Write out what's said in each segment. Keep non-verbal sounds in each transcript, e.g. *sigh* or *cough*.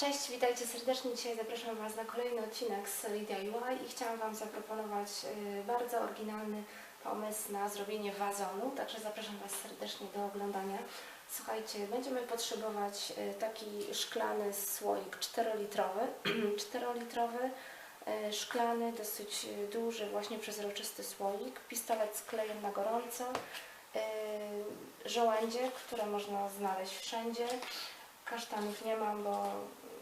Cześć, witajcie serdecznie. Dzisiaj zapraszam Was na kolejny odcinek z DIY i chciałam Wam zaproponować y, bardzo oryginalny pomysł na zrobienie wazonu, także zapraszam Was serdecznie do oglądania. Słuchajcie, będziemy potrzebować y, taki szklany słoik 4-litrowy, 4-litrowy, *clears throat* y, szklany, dosyć duży, właśnie przezroczysty słoik, pistolet z klejem na gorąco, żołędzie, które można znaleźć wszędzie, kasztanów nie mam, bo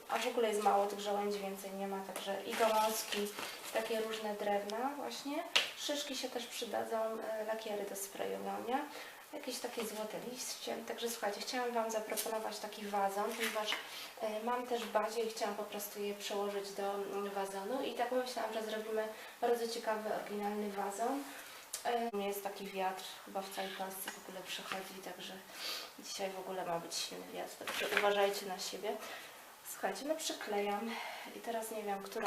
a w ogóle jest mało tych żołędzi, więcej nie ma, także i gałązki, takie różne drewna właśnie. Szyszki się też przydadzą, e, lakiery do sprayowania, jakieś takie złote liście. Także słuchajcie, chciałam Wam zaproponować taki wazon, ponieważ e, mam też bazie i chciałam po prostu je przełożyć do mm, wazonu i tak myślałam, że zrobimy bardzo ciekawy, oryginalny wazon. Jest taki wiatr, chyba w całej Polsce w ogóle przychodzi, także dzisiaj w ogóle ma być silny wiatr, także uważajcie na siebie. Słuchajcie, no przyklejam i teraz nie wiem, którą,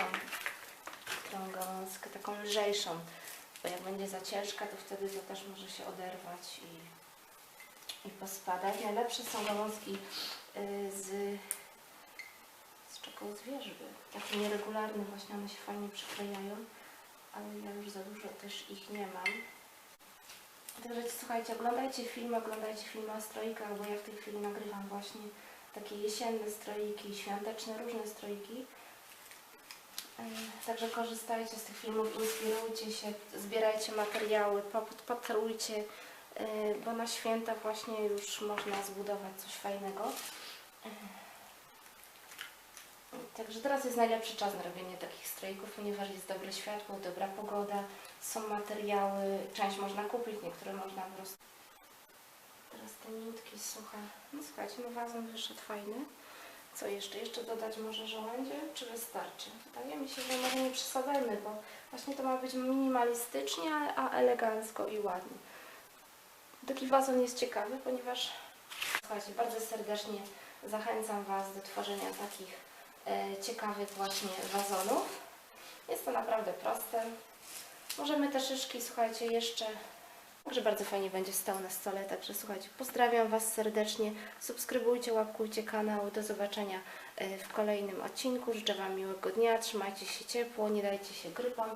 którą gałązkę, taką lżejszą, bo jak będzie za ciężka, to wtedy to też może się oderwać i, i pospadać. Najlepsze są gałązki y, z, z czego z takie nieregularne właśnie, one się fajnie przyklejają, ale ja już za dużo też ich nie mam. Także słuchajcie, oglądajcie filmy, oglądajcie filmy o strojkach, bo ja w tej chwili nagrywam właśnie takie jesienne stroiki, świąteczne, różne stroiki. Także korzystajcie z tych filmów, inspirujcie się, zbierajcie materiały, yy, bo na święta właśnie już można zbudować coś fajnego. Także teraz jest najlepszy czas na robienie takich strojków, ponieważ jest dobre światło, dobra pogoda, są materiały, część można kupić, niektóre można po prostu Teraz te nitki suche. No słuchajcie, no wazon wyszedł fajny. Co jeszcze? Jeszcze dodać może żołędzie? Czy wystarczy? Wydaje mi się, że może nie przesadzajmy, bo właśnie to ma być minimalistycznie, a elegancko i ładnie. Taki wazon jest ciekawy, ponieważ słuchajcie, bardzo serdecznie zachęcam Was do tworzenia takich ciekawych właśnie wazonów. Jest to naprawdę proste. Możemy te szyszki, słuchajcie, jeszcze Także bardzo fajnie będzie stał na stole. Także słuchajcie, pozdrawiam Was serdecznie. Subskrybujcie, łapkujcie kanał. Do zobaczenia e, w kolejnym odcinku. Życzę Wam miłego dnia. Trzymajcie się ciepło, nie dajcie się grypom.